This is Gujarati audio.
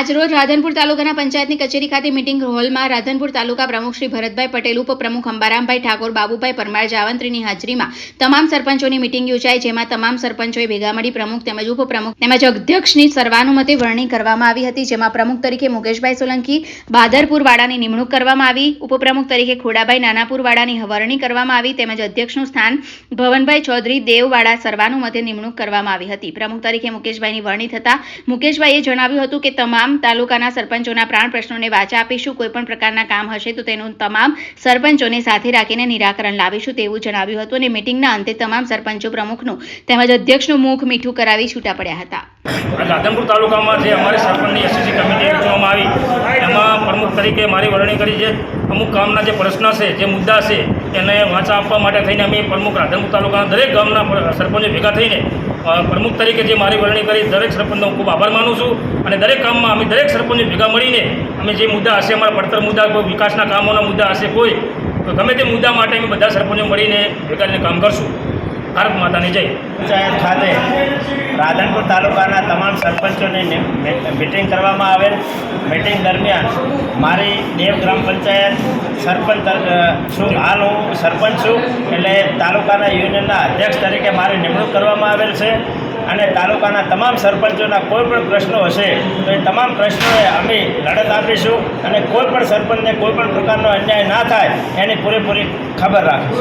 આજરોજ રાધનપુર તાલુકાના પંચાયતની કચેરી ખાતે મિટિંગ હોલમાં રાધનપુર તાલુકા પ્રમુખ શ્રી ભરતભાઈ પટેલ, ઉપપ્રમુખ અંબારામભાઈ ઠાકોર, બાબુભાઈ પરમાર જાવંત્રીની હાજરીમાં તમામ સરપંચોની મિટિંગ યોજાઈ, જેમાં તમામ સરપંચોએ ભેગા મળી પ્રમુખ તેમજ ઉપપ્રમુખ તેમજ અધ્યક્ષની સર્વાનુમતે વરણી કરવામાં આવી હતી, જેમાં પ્રમુખ તરીકે મુકેશભાઈ સોલંકી બાદરપુર વાડાની નિમણૂક કરવામાં આવી, ઉપપ્રમુખ તરીકે ખોડાભાઈ નાનાપુર વાડાની વરણી કરવામાં આવી, તેમજ અધ્યક્ષનું સ્થાન ભવનભાઈ ચૌધરી દેવવાડા સર્વાનુમતે નિમણૂક કરવામાં આવી હતી. પ્રમુખ તરીકે મુકેશભાઈની વરણી થતાં મુકેશભાઈએ જણાવ્યું હતું કે તમામ તાલુકાના સરપંચોના પ્રાણ પ્રશ્નોને વાચા આપીશું. કોઈપણ પ્રકારના કામ હશે તો તેનું તમામ સરપંચોને સાથે રાખીને નિરાકરણ લાવીશું તેવું જણાવ્યું હતું અને મિટિંગના અંતે તમામ સરપંચો પ્રમુખનું તેમજ અધ્યક્ષનું મુખ મીઠું કરાવી છૂટા પડ્યા હતા. રાધનપુર તાલુકામાં જે અમારી સરપંચની એસએસસી કમિટી રચવામાં આવી એમાં પ્રમુખ તરીકે મારી વરણી કરી છે. અમુક ગામના જે પ્રશ્ન છે, જે મુદ્દા છે, એને વાંચા આપવા માટે થઈને અમે પ્રમુખ રાધનપુર તાલુકાના દરેક ગામના સરપંચો ભેગા થઈને પ્રમુખ તરીકે જે મારી વરણી કરી, દરેક સરપંચનો હું ખૂબ આભાર માનું છું. અને દરેક કામમાં અમે દરેક સરપંચો ભેગા મળીને અમે જે મુદ્દા હશે, અમારા પડતર મુદ્દા, કોઈ વિકાસના કામોના મુદ્દા હશે, કોઈ, તો ગમે તે મુદ્દા માટે અમે બધા સરપંચો મળીને ભેગા કામ કરશું. ભારત માતાની જય. પંચાયત ખાતે રાધનપુર તાલુકાના તમામ સરપંચોની મિટિંગ કરવામાં આવેલ. મિટિંગ દરમિયાન મારી દેવ ગ્રામ પંચાયત સરપંચ છું. હાલ હું સરપંચ છું. એટલે તાલુકાના યુનિયનના અધ્યક્ષ તરીકે મારી નિમણૂક કરવામાં આવેલ છે. અને તાલુકાના તમામ સરપંચોના કોઈ પણ પ્રશ્નો હશે, તો એ તમામ પ્રશ્નોએ અમે લડત આપીશું. અને કોઈ પણ સરપંચને કોઈ પણ પ્રકારનો અન્યાય ના થાય, એની પૂરેપૂરી ખબર રાખીશું.